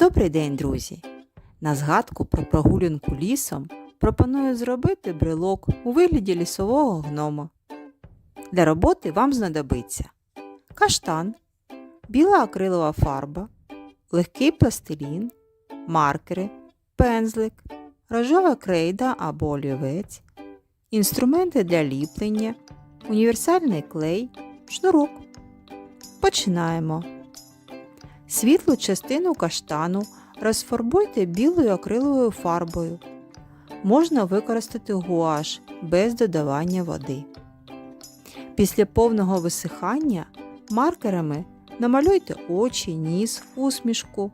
Добрий день, друзі! На згадку про прогулянку лісом пропоную зробити брелок у вигляді лісового гнома. Для роботи вам знадобиться каштан, біла акрилова фарба, легкий пластилін, маркери, пензлик, рожова крейда або олівець, інструменти для ліплення, універсальний клей, шнурок. Починаємо. Світлу частину каштану розфарбуйте білою акриловою фарбою. Можна використати гуаш без додавання води. Після повного висихання маркерами намалюйте очі, ніс, усмішку.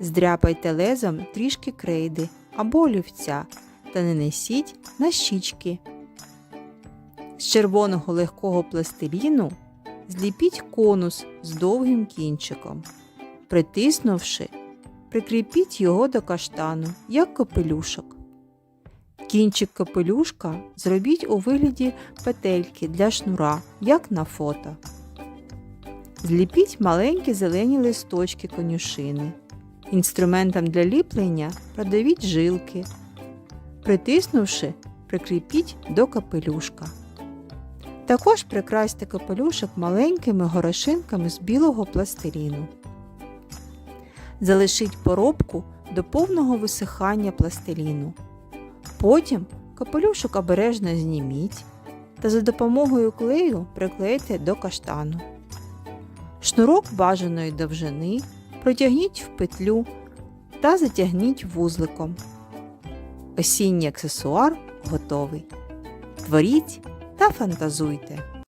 Здряпайте лезом трішки крейди або олівця та нанесіть на щічки. З червоного легкого пластиліну зліпіть конус з довгим кінчиком. Притиснувши, прикріпіть його до каштану, як капелюшок. Кінчик капелюшка зробіть у вигляді петельки для шнура, як на фото. Зліпіть маленькі зелені листочки конюшини. Інструментом для ліплення продавіть жилки. Притиснувши, прикріпіть до капелюшка. Також прикрасьте капелюшок маленькими горошинками з білого пластиліну. Залишіть поробку до повного висихання пластиліну. Потім капелюшок обережно зніміть та за допомогою клею приклейте до каштану. Шнурок бажаної довжини протягніть в петлю та затягніть вузликом. Осінній аксесуар готовий. Творіть та фантазуйте.